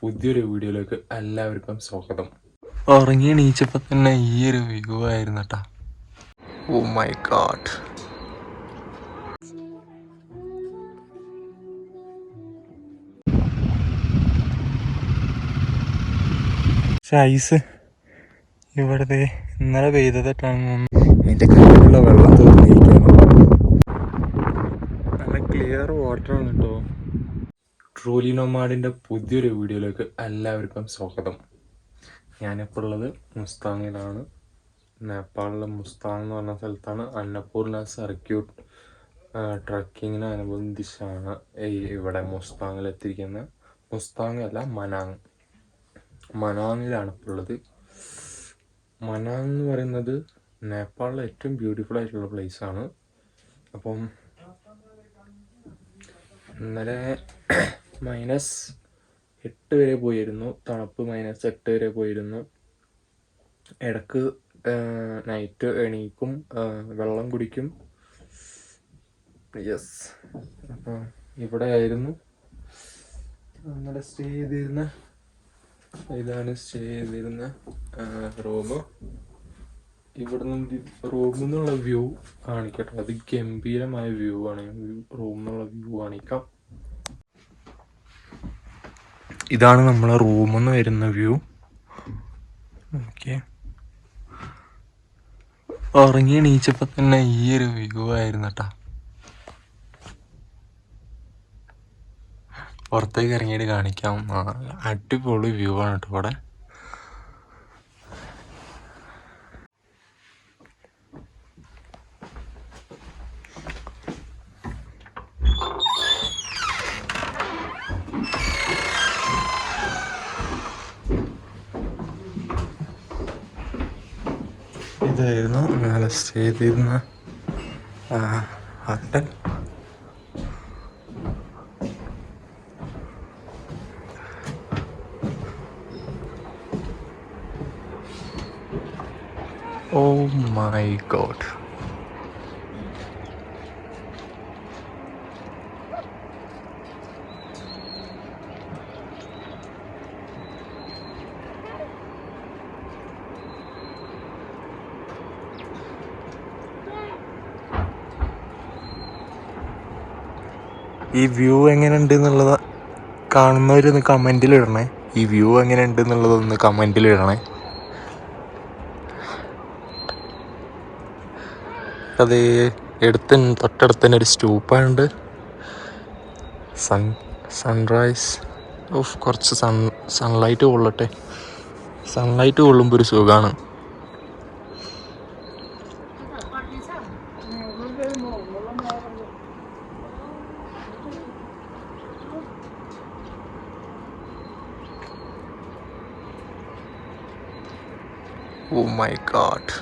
പുതിയൊരു വീഡിയോയിലേക്ക് എല്ലാവർക്കും സ്വാഗതം. ഉറങ്ങി എണീച്ചപ്പോൾ തന്നെ ഈ ഒരു വ്യൂ ആയിരുന്നു കേട്ടാ ഓ മൈ ഗാഡ് ഐസ് ഇവിടുത്തെ ഇന്നലെ പെയ്തതായിട്ടാണ് എന്റെ കയ്യിലുള്ള വെള്ളം തീർന്നിരിക്കുകയാണ്. നല്ല ക്ലിയർ വാട്ടറാണ് കേട്ടോ ട്രൂലി നൊമാഡിന്റെ പുതിയൊരു വീഡിയോയിലേക്ക് എല്ലാവർക്കും സ്വാഗതം. ഞാനിപ്പോൾ ഉള്ളത് മുസ്താങ്ങിലാണ്. നേപ്പാളിലെ മുസ്താങ് എന്ന് പറഞ്ഞ സ്ഥലത്താണ്. അന്നപൂർണ സർക്യൂട്ട് ട്രക്കിങ്ങിന് അനുബന്ധിച്ചാണ് ഇവിടെ മുസ്താങ്ങിലെത്തിയിരിക്കുന്നത്. മുസ്താങ് അല്ല മനാങ്. മനാങ്ങിലാണ് ഇപ്പോൾ ഉള്ളത്. മനാങ് എന്ന് പറയുന്നത് നേപ്പാളിലെ ഏറ്റവും ബ്യൂട്ടിഫുൾ ആയിട്ടുള്ള പ്ലേസ് ആണ്. അപ്പം ഇന്നലെ മൈനസ് എട്ട് വരെ പോയിരുന്നു. തണുപ്പ് മൈനസ് എട്ട് വരെ പോയിരുന്നു. ഇടയ്ക്ക് നൈറ്റ് എണീക്കും വെള്ളം കുടിക്കും. യെസ് അപ്പോൾ ഇവിടെ ആയിരുന്നു. നമ്മുടെ സ്റ്റേ ചെയ്തിരുന്ന ഇതാണ് സ്റ്റേ ചെയ്തിരുന്ന റൂം ഇവിടുന്ന് റൂമിൽ നിന്നുള്ള വ്യൂ കാണിക്കട്ടെ. അത് ഗംഭീരമായ വ്യൂ ആണ്. റൂമിൽ നിന്നുള്ള വ്യൂ കാണിക്കാം. ഇതാണ് നമ്മളെ റൂമിൽ വരുന്ന വ്യൂ ഓക്കെ ഉറങ്ങി എണീച്ചപ്പോൾ തന്നെ ഈ ഒരു വ്യൂ ആയിരുന്നു കേട്ടാ പുറത്തേക്ക് ഇറങ്ങിയിട്ട് കാണിക്കാം. അടിപൊളി വ്യൂ ആണ് കേട്ടോ ഇവിടെ. ഇതായിരുന്നു. ഞങ്ങൾ സ്റ്റേ ചെയ്തിരുന്ന ഹോട്ടൽ ഓ മൈ ഗോഡ് ഈ വ്യൂ എങ്ങനെയുണ്ട് എന്നുള്ളത് കാണുന്നവരൊന്ന് കമന്റിൽ ഇടണേ. ഈ വ്യൂ എങ്ങനെയുണ്ട് എന്നുള്ളതൊന്ന് കമന്റിൽ ഇടണേ. അത് എടുത്ത് തൊട്ടടുത്ത് തന്നെ ഒരു സ്റ്റൂപ്പുണ്ട് സൺ സൺറൈസ് ഓഫ് കുറച്ച് സൺ സൺലൈറ്റ് കൊള്ളട്ടെ. സൺലൈറ്റ് കൊള്ളുമ്പോൾ ഒരു സുഖമാണ് മൈ ഗാഡ്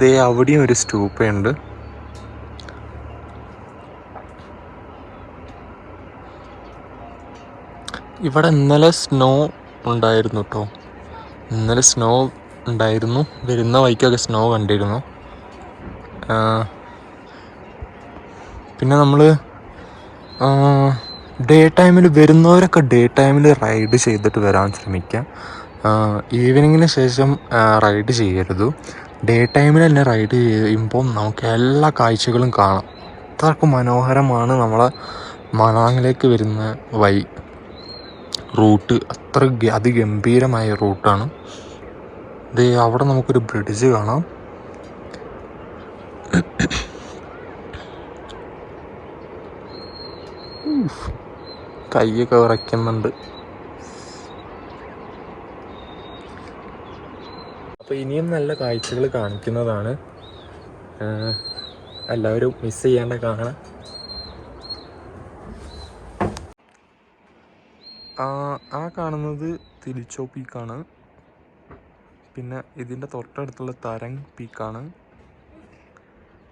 ദേ അവിടെയും ഒരു സ്റ്റൂപ്പയുണ്ട് ഇവിടെ ഇന്നലെ സ്നോ ഉണ്ടായിരുന്നു കേട്ടോ ഇന്നലെ സ്നോ ഉണ്ടായിരുന്നു. വരുന്ന വഴിക്കൊക്കെ സ്നോ കണ്ടിരുന്നു. പിന്നെ നമ്മൾ ഡേ ടൈമിൽ വരുന്നവരൊക്കെ ഡേ ടൈമിൽ റൈഡ് ചെയ്തിട്ട് വരാൻ ശ്രമിക്കാം. ഈവനിങ്ങിന് ശേഷം റൈഡ് ചെയ്യരുത്. ഡേ ടൈമിൽ തന്നെ റൈഡ് ചെയ്യുമ്പം നമുക്ക് എല്ലാ കാഴ്ചകളും കാണാം. അത്രയ്ക്ക് മനോഹരമാണ് നമ്മളെ മണാങ്ങിലേക്ക് വരുന്ന വഴി റൂട്ട്. അത്ര അതിഗംഭീരമായ റൂട്ടാണ്. ദേ അവിടെ നമുക്കൊരു ബ്രിഡ്ജ് കാണാം. കൈയൊക്കെ വിറയ്ക്കുന്നുണ്ട് അപ്പോൾ ഇനിയും നല്ല കാഴ്ചകൾ കാണിക്കുന്നതാണ്. എല്ലാവരും മിസ് ചെയ്യാണ്ട് കാണാം. ആ ആ കാണുന്നത് തിരിച്ചോ പീക്കാണ്. പിന്നെ ഇതിന്റെ തൊട്ടടുത്തുള്ള തരങ് പീക്കാണ്.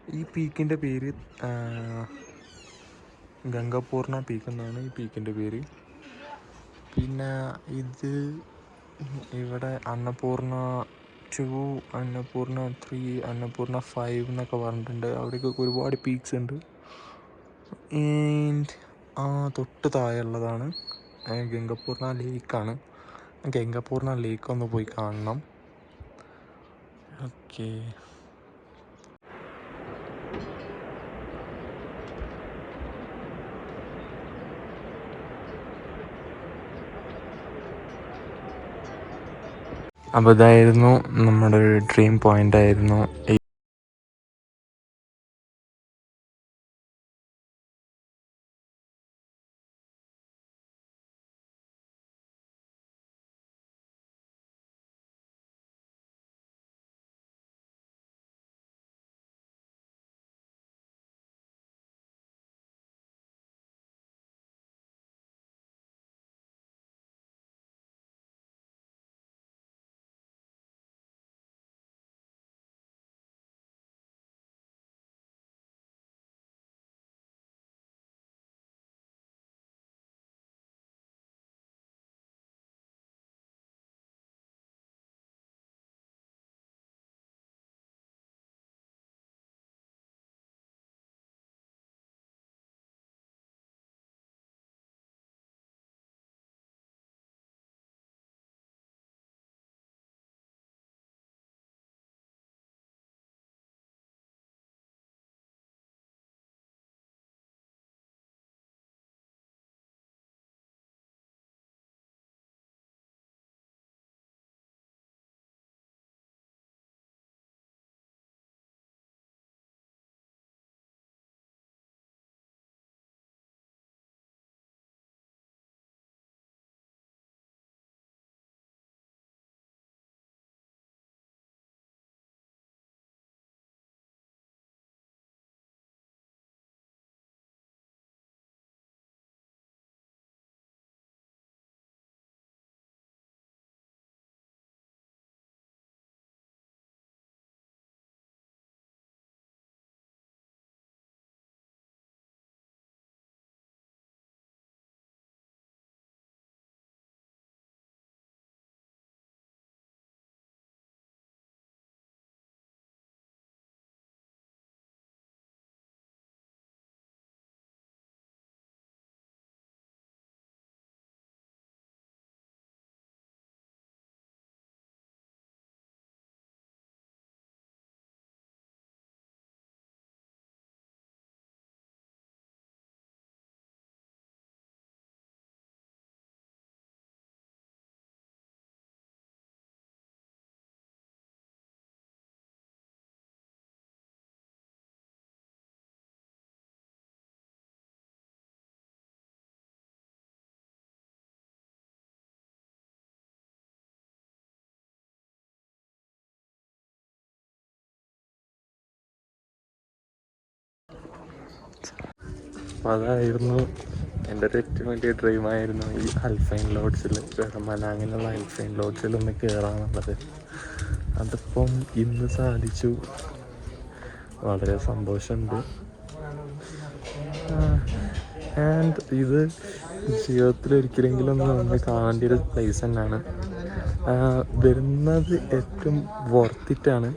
ഈ പീക്കിന്റെ പേര് ഗംഗപൂർണ പീക്ക് എന്നാണ് ഈ പീക്കിന്റെ പേര്. പിന്നെ ഇത് ഇവിടെ Annapurna two Annapurna three Annapurna five എന്നൊക്കെ പറഞ്ഞിട്ടുണ്ട്. അവിടേക്കൊക്കെ ഒരുപാട് പീക്സ് ഉണ്ട്. ആൻഡ് ആ തൊട്ട് താഴെയുള്ളതാണ് ഗംഗപൂർണ ലേക്കാണ്. ഗംഗപൂർണ ലേക്ക് ഒന്ന് പോയി കാണണം. ഓക്കെ. അപ്പോൾ ഇതായിരുന്നു നമ്മുടെ ഒരു ഡ്രീം പോയിന്റ് ആയിരുന്നു. അപ്പോൾ അതായിരുന്നു എന്റെ ഒരു ഏറ്റവും വലിയ ഡ്രീമായിരുന്നു ഈ അൽഫൈൻ ലോഡ്സിൽ മലാങ്ങിലുള്ള അൽഫൈൻ ലോഡ്സിൽ ഒന്ന് കയറാന്നുള്ളത് അതിപ്പം ഇന്ന് സാധിച്ചു. വളരെ സന്തോഷമുണ്ട്. ആൻഡ് ഇത് ജീവിതത്തിൽ ഒരിക്കലെങ്കിലും ഒന്ന് ഒന്ന് കാണേണ്ട ഒരു പ്ലേസ് തന്നെയാണ്. വരുന്നത് ഏറ്റവും വർത്തിട്ടാണ്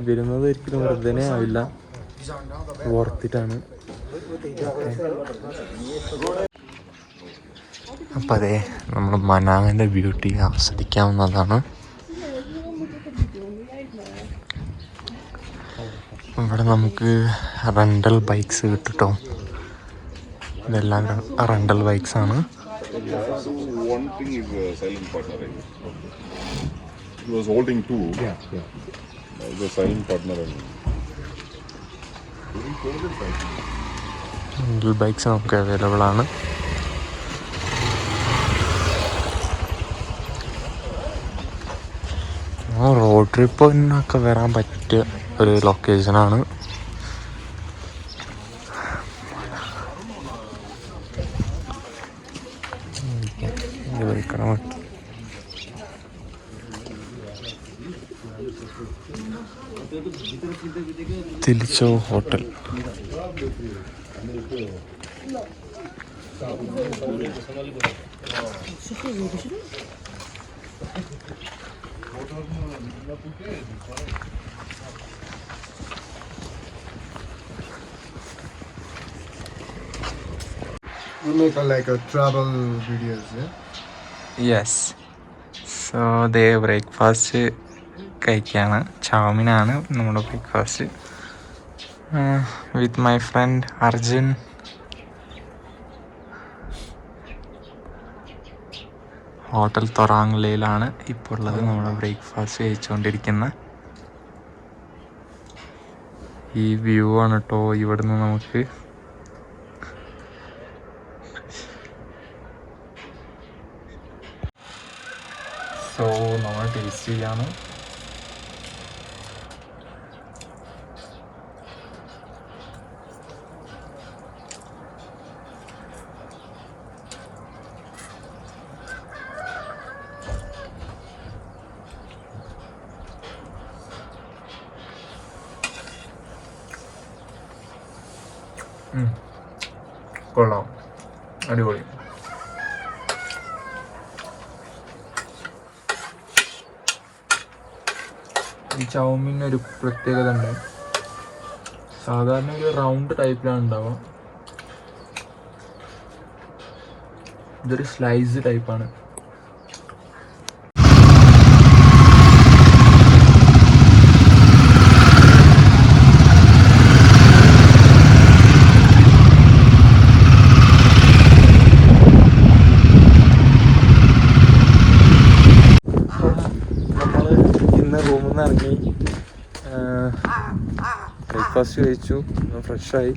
വരുന്നത് ഒരിക്കലും വെറുതെ ആവില്ല. വർത്തിട്ടാണ് അപ്പം അതെ നമ്മൾ മനാങ്ങിന്റെ ബ്യൂട്ടി ആസ്വദിക്കാവുന്നതാണ്. ഇവിടെ നമുക്ക് റെന്റൽ ബൈക്സ് കിട്ടും ഇതെല്ലാം റെന്റൽ ബൈക്സ് ആണ്. Partner. Right? ബൈക്ക്സ് നമുക്ക് അവൈലബിൾ ആണ് റോഡ് ട്രിപ്പിനൊക്കെ വരാൻ പറ്റിയ ഒരു ലൊക്കേഷനാണ് തിരിച്ചോ hotel You make a, like a travel videos, yeah? Yes so they breakfast കഴിക്കുകയാണ്. ചാമിനാണ് നമ്മുടെ breakfast with my friend Arjun. Hotel തൊറാങ്ലയിലാണ് ഇപ്പോൾ ഉള്ളത് നമ്മുടെ ബ്രേക്ക്ഫാസ്റ്റ് കഴിച്ചുകൊണ്ടിരിക്കുന്ന. ഈ വ്യൂ ആണ് കേട്ടോ ഇവിടുന്ന് നമുക്ക്. സോ നമ്മൾ ടേസ്റ്റ് ചെയ്യാണ് ഉം. കൊള്ളാം അടിപൊളി. ഈ ചൗമിന് ഒരു പ്രത്യേകത ഉണ്ട്. സാധാരണ ഒരു റൗണ്ട് ടൈപ്പിലാണ് ഉണ്ടാവുക. ഇതൊരു സ്ലൈസ് ടൈപ്പാണ് നമ്മൾ ഇന്ന് റൂമിൽ നിന്ന് ഇറങ്ങി ബ്രേക്ക്ഫാസ്റ്റ് കഴിച്ചു ഫ്രഷായി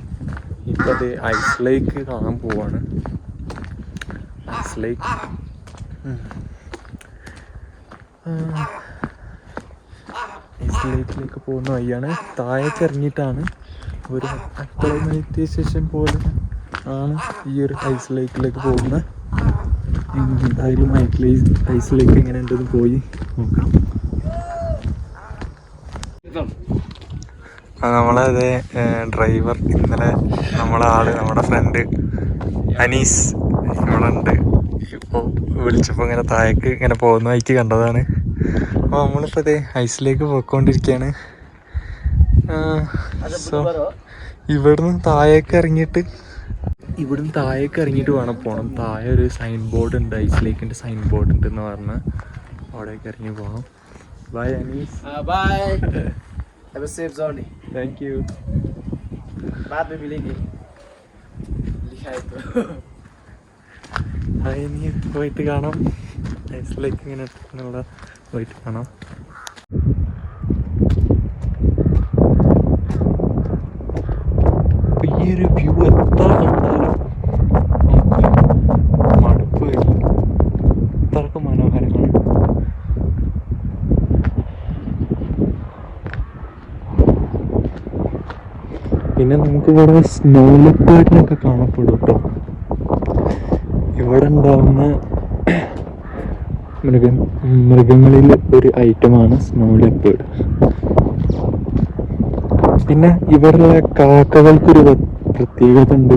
ഇപ്പം അത് ഐസ് ലേക്ക് കാണാൻ പോവാണ്. ഐസ് ലേക്ക് ഐസ് ലേക്കിലേക്ക് പോകുന്ന വഴിയാണ്. താഴേക്ക് ഇറങ്ങിയിട്ടാണ് ഒരു അക്ലമൈറ്റൈസേഷൻ പോലെ ആണ് ഈ ഒരു ഐസ് ലേക്കിലേക്ക് പോകുന്നത്. എന്തായാലും ഐസ് ഐസ് ലേക്ക് എങ്ങനെ ഉണ്ടെന്ന് പോയി നോക്കാം നമ്മളത് ഡ്രൈവർ ഇന്നലെ നമ്മളെ ആൾ നമ്മുടെ ഫ്രണ്ട് അനീസ് ഇവിടെ ഇപ്പോൾ വിളിച്ചപ്പോൾ ഇങ്ങനെ താഴേക്ക് ഇങ്ങനെ പോകുന്ന വഴിക്ക് കണ്ടതാണ്. അപ്പോൾ നമ്മളിപ്പോൾ ഇതേ ഐസിലേക്ക് പോയിക്കൊണ്ടിരിക്കുകയാണ് സോ ഇവിടുന്ന് താഴേക്ക് ഇറങ്ങിയിട്ട് ഇവിടുന്ന് താഴേക്ക് ഇറങ്ങിയിട്ട് വേണം പോകണം താഴെ ഒരു സൈൻ ബോർഡ് ഉണ്ട് ഐസിലേക്കിന്റെ സൈൻ ബോർഡ് ഉണ്ട് എന്ന് പറഞ്ഞ് അവിടേക്ക് ഇറങ്ങി പോകണം bye Anees. Uh, bye. Have a safe journey. Thank you बाद में मिलेंगे लिखा है तो ഇനി പോയിട്ട് കാണാം ഐസ് ലേക്ക് ഇങ്ങനെ ഉള്ള പോയിട്ട് കാണാം ഈ ഒരു വ്യൂ പിന്നെ നമുക്ക് ഇവിടെ സ്നോ ലെപ്പേർഡിനൊക്കെ കാണപ്പെടും കേട്ടോ ഇവിടെ ഉണ്ടാവുന്ന മൃഗ മൃഗങ്ങളിൽ ഒരു ഐറ്റമാണ് സ്നോ ലെപ്പേർഡ് പിന്നെ ഇവിടെയുള്ള കാക്കകൾക്കൊരു പ്ര- പ്രത്യേകത ഉണ്ട്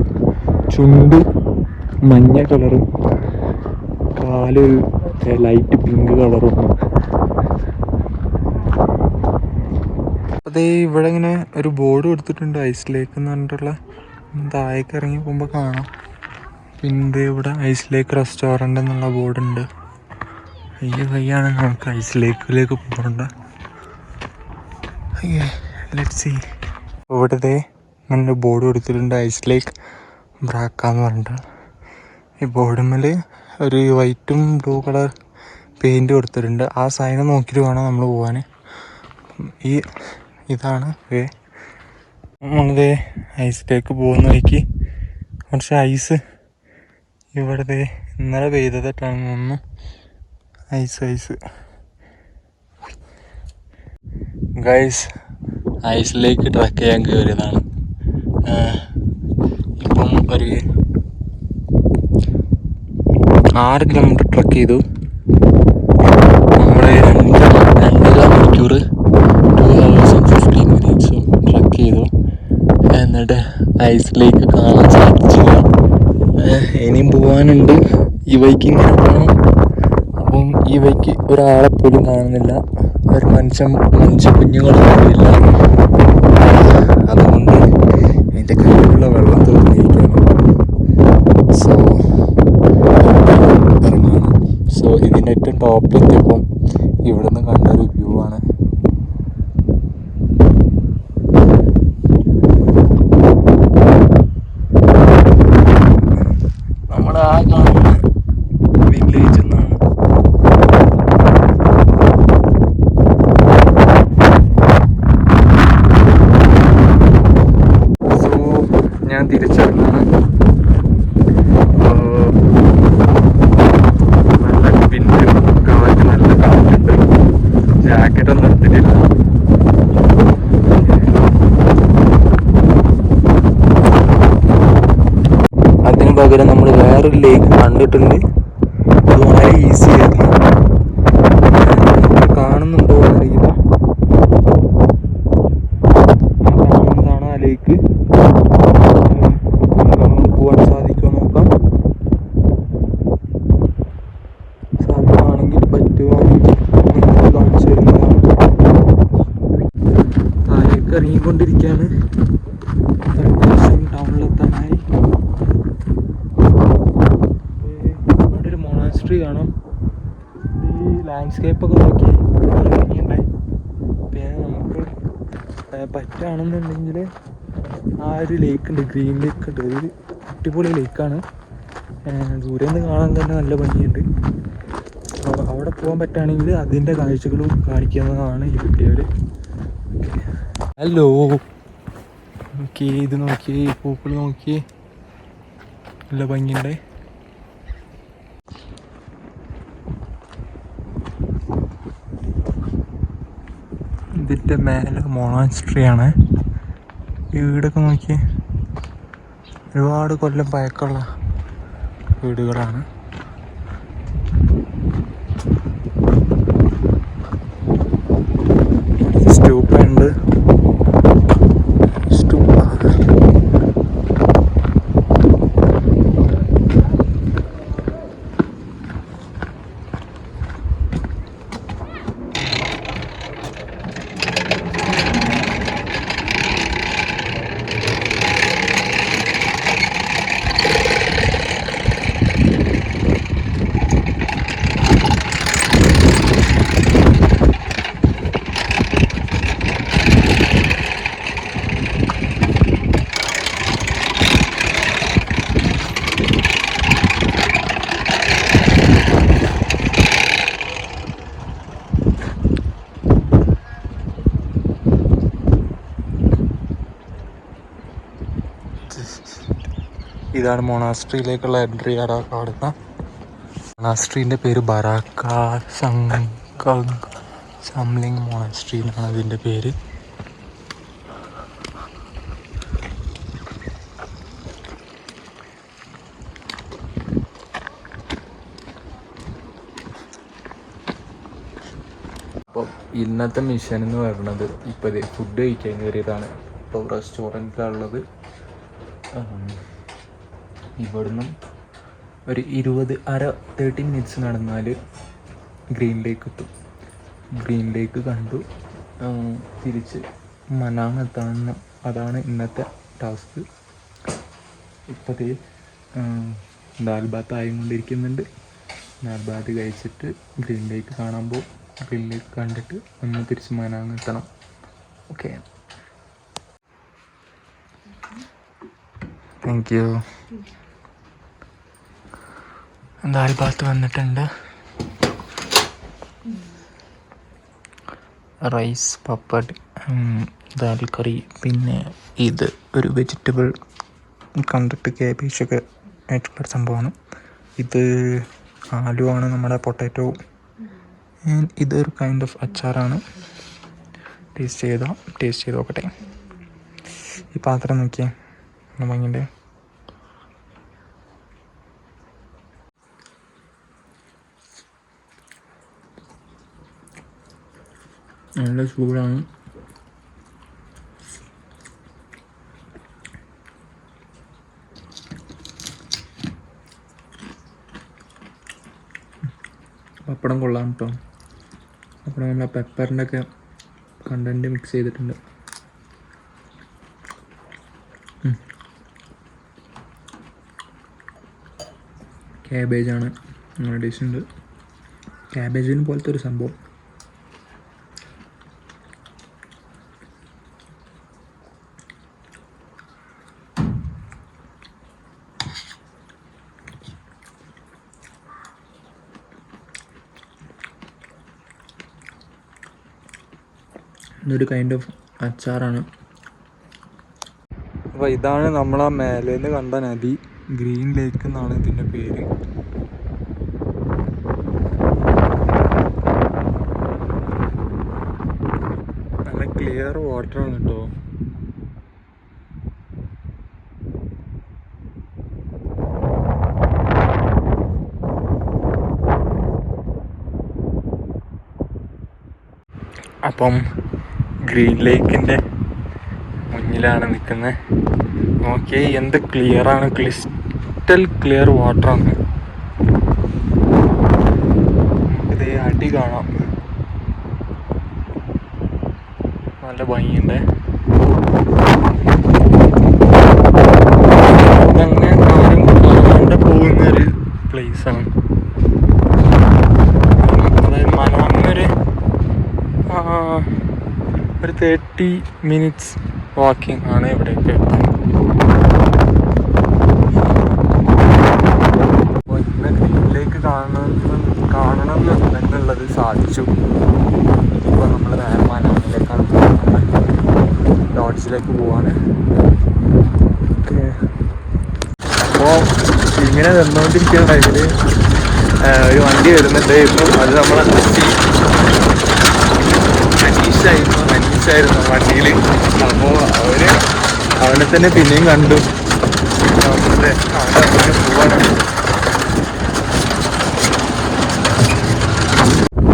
ചുണ്ട് മഞ്ഞ കളറും കാൽ ലൈറ്റ് പിങ്ക് കളറും അതേ ഇവിടെ ഇങ്ങനെ ഒരു ബോർഡ് കൊടുത്തിട്ടുണ്ട് ഐസ് ലേക്ക് എന്ന് പറഞ്ഞിട്ടുള്ള. താഴേക്ക് ഇറങ്ങി പോകുമ്പോൾ കാണാം. പിന്നെ ഇവിടെ ഐസ് ലേക്ക് റെസ്റ്റോറന്റ് എന്നുള്ള ബോർഡുണ്ട് അയ്യ വയ്യാണ് നമുക്ക് ഐസ് ലേക്കിലേക്ക് പോകേണ്ട. ലെറ്റ് സി ഇവിടുത്തെ നല്ല ബോർഡ് കൊടുത്തിട്ടുണ്ട് ഐസ് ലേക്ക്. ബ്രാക്ക എന്ന് പറഞ്ഞിട്ട്. ഈ ബോർഡുമ്മൽ ഒരു വൈറ്റും ബ്ലൂ കളർ പെയിന്റ് കൊടുത്തിട്ടുണ്ട്. ആ സൈൻ നോക്കിയിട്ട് വേണം നമ്മൾ പോകാൻ ഈ ഇതാണ്. നമ്മളിത് ഐസിലേക്ക് പോകുന്ന വഴിക്ക് കുറച്ച് ഐസ് ഇവിടുത്തെ ഇന്നലെ പെയ്തതായിട്ടാണ് തോന്നുന്നു. Ice ice. ഗൈസ് ഐസിലേക്ക് ട്രക്ക് ചെയ്യാൻ കയറിയതാണ്. ഇപ്പം ഒരു ആറ് കിലോമീറ്റർ ട്രക്ക് ചെയ്തു നമ്മൾ രണ്ട് രണ്ടര മണിക്കൂർ ടു ഹവേഴ്സ് ആൻഡ് ഫിഫ്റ്റീൻ മിനിറ്റ്സും ട്രക്ക് ചെയ്തു എന്നിട്ട് ഐസിലേക്ക് കാണാൻ സാധിച്ചില്ല. ഇനിയും പോകാനുണ്ട് ഈ ബൈക്ക് ഇങ്ങനെ പോകണം അപ്പം ഈ വഴിക്ക് ഒരാളെ പോലും കാണുന്നില്ല. ഒരു മനുഷ്യൻ മനുഷ്യ കുഞ്ഞുങ്ങളൊന്നും ഇല്ല അതുകൊണ്ട് എന്റെ കയ്യിലുള്ള വെള്ളം തോന്നിയിരിക്കുകയാണ് സോ സോ ഇതിന്റെ ഏറ്റവും ടോപ്പിലെത്തിയപ്പം ഇവിടെ നിന്ന് കണ്ടൊരു വ്യൂ ആണ് നമ്മൾ ആ കാണുന്ന വില്ലേജ് എന്നാണ് സോ ഞാൻ തിരിച്ചറിഞ്ഞാണ് നല്ല വിൻഡ് കാറ്റ് നല്ല കാറ്റുണ്ട് ജാക്കറ്റ് ഒന്നും എടുത്തിട്ടില്ല അതിന് പകരം നമ്മൾ വേറൊരു ലേക്ക് കണ്ടിട്ടുണ്ട് അത് വളരെ ഈസി ആയിരുന്നു നിങ്ങൾ കാണുന്നുണ്ടോ എന്നറിയില്ല ആ കാണുന്നതാണ് ആ ലേക്ക് നമുക്ക് പോകാൻ സാധിക്കുമോ നോക്കാം സാധ്യമാണെങ്കിൽ പറ്റുവാണെങ്കിൽ നിങ്ങൾക്ക് കാണിച്ചു തരുന്നതാണ് താഴേക്ക് ഇറങ്ങിക്കൊണ്ടിരിക്കുകയാണ് ഏകദേശം ടൗണിലെത്താനായി ഇവിടെ ഒരു മൊണാസ്ട്രി കാണാം ഈ ലാൻഡ്സ്കേപ്പ് ഒക്കെ നോക്കി ഭംഗിയുണ്ടേ പിന്നെ നമുക്ക് പറ്റുകയാണെന്നുണ്ടെങ്കിൽ ആ ഒരു ലേക്ക് ഉണ്ട്. ഗ്രീൻ ലേക്ക് ഉണ്ട്. ഒരു അടിപൊളി ലേക്കാണ് ദൂരെ നിന്ന് കാണാൻ തന്നെ നല്ല ഭംഗിയുണ്ട്. അവിടെ പോകാൻ പറ്റുകയാണെങ്കിൽ അതിന്റെ കാഴ്ചകളും കാണിക്കുന്നതാണ് ഈ കുട്ടിയവർ ഹലോ നോക്കി ഇത് നോക്കി പൂക്കൾ നോക്കി നല്ല ഭംഗിയുണ്ടേ. ഇതിന്റെ മേലെ മൊണാസ്ട്രി ആണ് ഈ വീടൊക്കെ നോക്കിയേ ഒരുപാട് കൊല്ലം പഴക്കമുള്ള വീടുകളാണ്. ഇതാണ് മൊണാസ്ട്രിയിലേക്കുള്ള എൻട്രി ആരാ കാണുന്ന മൊണാസ്ട്രീന്റെ പേര് ബറാക്ക സംലിംഗ് മൊണാസ്ട്രി എന്നാണ് അതിന്റെ പേര്. അപ്പം ഇന്നത്തെ മിഷൻ എന്ന് പറയുന്നത് ഇപ്പോൾ ഫുഡ് കഴിക്കാൻ കയറിയതാണ്. ഇപ്പോൾ റെസ്റ്റോറന്റിലുള്ളത് ഇവിടുന്ന് ഒരു ഇരുപത് അര തേർട്ടി മിനിറ്റ്സ് നടന്നാൽ ഗ്രീൻ ലേക്ക് എത്തും ഗ്രീൻ ലേക്ക് കണ്ടു തിരിച്ച് മനാങ് എത്താണെന്ന് അതാണ് ഇന്നത്തെ ടാസ്ക് ഇപ്പോഴത്തെ ദാൽ ബാത്ത് ആയിക്കൊണ്ടിരിക്കുന്നുണ്ട്. ദാൽ ബാത്ത് കഴിച്ചിട്ട് ഗ്രീൻ ലേക്ക് കാണാൻ പോകും ഗ്രീൻ ലേക്ക് കണ്ടിട്ട് ഒന്ന് തിരിച്ച് മനാങ് എത്തണം. Okay. Thank you dal bhat വന്നിട്ടുണ്ട്. റൈസ് പപ്പഡ് ദാൽ കറി പിന്നെ ഇത് ഒരു വെജിറ്റബിൾ കണ്ടിട്ട് കേബേജൊക്കെ ആയിട്ടുള്ളൊരു സംഭവമാണ്. ഇത് ആലു ആണ് നമ്മുടെ പൊട്ടാറ്റോ. ഇതൊരു കൈൻഡ് ഓഫ് അച്ചാറാണ്. ടേസ്റ്റ് ചെയ്തോ? ടേസ്റ്റ് ചെയ്ത് നോക്കട്ടെ. ഈ പാത്രം നോക്കിയേ. നല്ല നല്ല ചൂടാണ് പപ്പടം കൊള്ളാം കേട്ടോ പപ്പടം നമ്മളെ പെപ്പറിന്റെ ഒക്കെ കണ്ടന്റ് മിക്സ് ചെയ്തിട്ടുണ്ട് ക്യാബേജാണ് ഡിഷ് ഉണ്ട്. ക്യാബേജിന് പോലത്തെ ഒരു സംഭവം. ഇതൊരു കൈൻഡ് ഓഫ് അച്ചാറാണ്. അപ്പോൾ ഇതാണ് നമ്മളാ മേലേന്ന് കണ്ട നദി. ഗ്രീൻ ലേക്ക് എന്നാണ് ഇതിന്റെ പേര്. നല്ല ക്ലിയർ വാട്ടറാണ് കേട്ടോ അപ്പം ഗ്രീൻ ലേക്കിന്റെ മുന്നിലാണ് നിൽക്കുന്നത് നോക്കിയേ എന്ത് ക്ലിയറാണ് ആണ്. ക്രിസ്റ്റൽ ക്ലിയർ വാട്ടറാണ് നമുക്കിത് അടി കാണാം. നല്ല ഭംഗിയുണ്ട് ഇതങ്ങനെ ആരും കാണാണ്ട് പോകുന്ന ഒരു പ്ലേസാണ് അതായത് മനാങ്ങൊരു ആ, ഒരു തേർട്ടി മിനിറ്റ്സ് വാക്കിംഗ് ആണ് ഇവിടേക്ക് എത്താൻ ഇന്ന് കാണണം കാണണം എന്നുള്ളത് സാധിച്ചു. ഇപ്പോൾ നമ്മൾ നേരെ പോകുന്നത്. ലോഡ്ജിലേക്ക് പോവാണ്. അപ്പോൾ ഇങ്ങനെ നിന്നുകൊണ്ടിരിക്കുന്ന ടൈമിൽ ഒരു വണ്ടി വരുന്നുണ്ട്. വരുന്നുണ്ടായിരുന്നു അത് നമ്മളെ നിർത്തി അനീഷായിരുന്നു അനീഷായിരുന്നു വണ്ടിയിൽ അപ്പോൾ അവർ അവനെ തന്നെ പിന്നെയും കണ്ടു. അവിടെ അവിടെ അങ്ങനെ പോവാണ്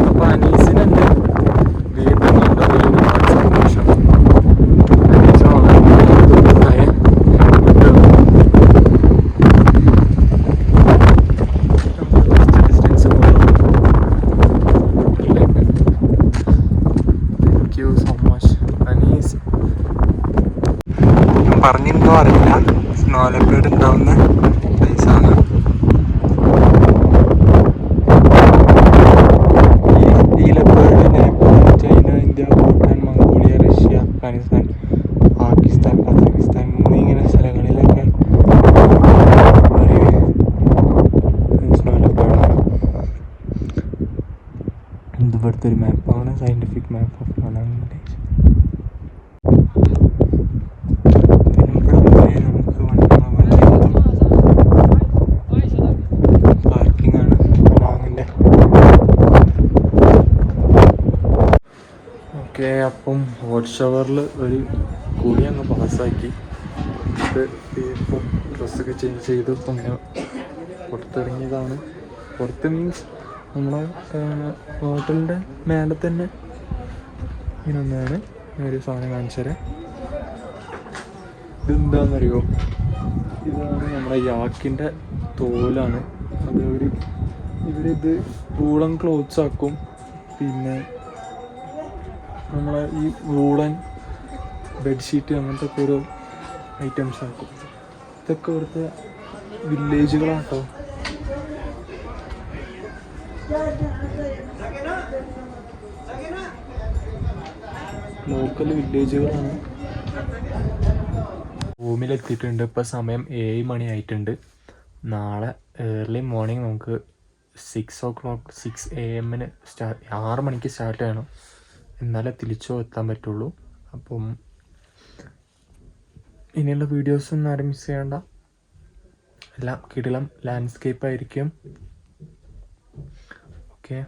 അപ്പൊ അനീസിനുണ്ട് വീണ്ടും കണ്ടതിൽ ഒരുപാട് സന്തോഷം അനീസ് വളരെ ദുഃഖമായ ഒരു distance thank you so much Anees ഞാൻ പറഞ്ഞിരുന്നോ അറിയില്ല സ്നോ ലെപ്പേഡ് ഉണ്ടാവുന്ന പ്ലേസാണ് ഈ leopard Nepal China India Bhutan Mongolia Russia Afghanistan Pakistan Kazakhstan എന്നിങ്ങനെ സ്ഥലങ്ങളിലൊക്കെ ഒരു സ്നോ ലെപ്പേഡാണ് ഇത് ഇവിടുത്തെ ഒരു മാപ്പാണ് scientific map of Manang village പിന്നെ ഇവിടെ വരെ നമുക്ക് വണ്ടി പാർക്കിംഗ് ആണ് മനാങ്ങിന്റെ ഓക്കെ അപ്പം ഹോട്ട് ഷവറിൽ ഒരു കുളി അങ്ങ് പാസ്സാക്കി. ഇപ്പം ഡ്രസ്സൊക്കെ ചേഞ്ച് ചെയ്ത് ഇപ്പം ഇങ്ങനെ പുറത്തിറങ്ങിയതാണ്. പുറത്ത് മീൻസ് നമ്മളെ ഹോട്ടലിന്റെ മേലെ തന്നെ ഇങ്ങനെ ഒന്നാണ്. ഒരു സാധനം കാണിച്ചു തരാം. ഇതെന്താണെന്നറിയോ ഇതാണ് നമ്മുടെ യാക്കിന്റെ തോലാണ്. അത് ഒരു ഇവരിത് വൂളൻ ക്ലോത്ത്സ് ആക്കും. പിന്നെ നമ്മളെ ഈ വൂളൻ ബെഡ്ഷീറ്റ് അങ്ങനത്തെ ഒക്കെ ഒരു ഐറ്റംസ് ആക്കും. ഇതൊക്കെ ഇവിടുത്തെ വില്ലേജുകളാട്ടോ ലോക്കൽ വില്ലേജുകളാണ് റൂമിലെത്തിയിട്ടുണ്ട് ഇപ്പോൾ സമയം ഏഴ് മണി ആയിട്ടുണ്ട്. നാളെ ഏർലി മോർണിംഗ് നമുക്ക് six o'clock six A എമ്മിന് സ്റ്റാർട്ട് ആറ് മണിക്ക് സ്റ്റാർട്ട് ചെയ്യണം എന്നാലേ തിരിച്ചോ എത്താൻ പറ്റുള്ളൂ. അപ്പം ഇനിയുള്ള വീഡിയോസൊന്നും ആരും മിസ് ചെയ്യണ്ട. എല്ലാം കിടിലം ലാൻഡ്സ്കേപ്പ് ആയിരിക്കും. ഓക്കെ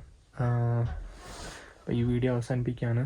ഈ വീഡിയോ അവസാനിപ്പിക്കുകയാണ്